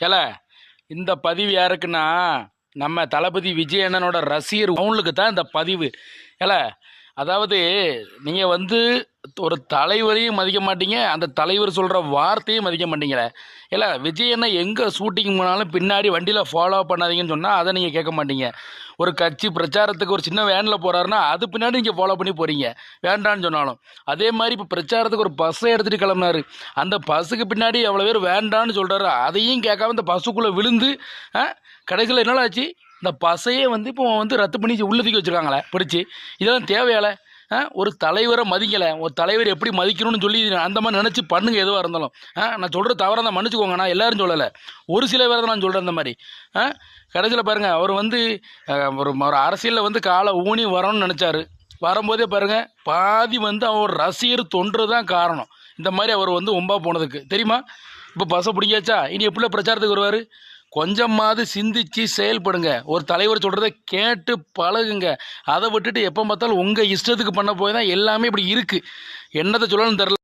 ஏல இந்த பதிவு யாருக்குன்னா நம்ம தளபதி விஜயண்ணனோட ரசிகர் அவங்களுக்கு தான் இந்த பதிவு. ஏல அதாவது நீங்கள் வந்து ஒரு தலைவரையும் மதிக்க மாட்டீங்க அந்த தலைவர் சொல்கிற வார்த்தையும் மதிக்க மாட்டீங்களே. இல்லை விஜய் என்ன எங்கே ஷூட்டிங் போனாலும் பின்னாடி வண்டியில் ஃபாலோ பண்ணாதீங்கன்னு சொன்னால் அதை நீங்கள் கேட்க மாட்டீங்க. ஒரு கட்சி பிரச்சாரத்துக்கு ஒரு சின்ன வேனில் போகிறாருன்னா அது பின்னாடி நீங்கள் ஃபாலோ பண்ணி போகிறீங்க வேண்டான்னு சொன்னாலும். அதே மாதிரி இப்போ பிரச்சாரத்துக்கு ஒரு பஸ்ஸை எடுத்துகிட்டு கிளம்புனாரு. அந்த பஸ்ஸுக்கு பின்னாடி எவ்வளோ பேர் வேண்டான்னு சொல்கிறாரு அதையும் கேட்காம இந்த பஸ்ஸுக்குள்ளே விழுந்து கடைசியில் என்னால் ஆச்சு? இந்த பஸ்ஸையே வந்து இப்போ வந்து ரத்து பண்ணி உள்ள தூக்கி வச்சுருக்காங்களே பிடிச்சி. இதெல்லாம் தேவையால? ஒரு தலைவரை மதிக்கலை. ஒரு தலைவர் எப்படி மதிக்கணும்னு சொல்லி அந்த மாதிரி நினச்சி பண்ணுங்கள் எதுவாக இருந்தாலும். ஆ, நான் சொல்கிற தவறாக தான் மன்னிச்சுக்கோங்க. நான் எல்லோரும் சொல்லலை. ஒரு சில பேர் தான் நான் சொல்கிறேன் அந்த மாதிரி. ஆ கடைசியில் பாருங்கள் அவர் வந்து ஒரு ஒரு அரசியலில் வந்து காலை ஊனி வரணும்னு நினச்சாரு. வரும்போதே பாருங்கள் பாதி வந்து அவர் ரசிகர் தொன்று தான் காரணம். இந்த மாதிரி அவர் வந்து ஒம்பா போனதுக்கு. தெரியுமா? இப்போ பஸ்ஸை பிடிக்காச்சா? இனி எப்படிலாம் பிரச்சாரத்துக்கு வருவார்? கொஞ்சமாவது சிந்திச்சு செயல்படுங்க. ஒரு தலைவர் சொல்கிறத கேட்டு பழகுங்க. அதை விட்டுட்டு எப்போ பார்த்தாலும் உங்கள் இஷ்டத்துக்கு பண்ண போய் தான் எல்லாமே இப்படி இருக்குது என்னத்தை சொல்லணும்னு தெரில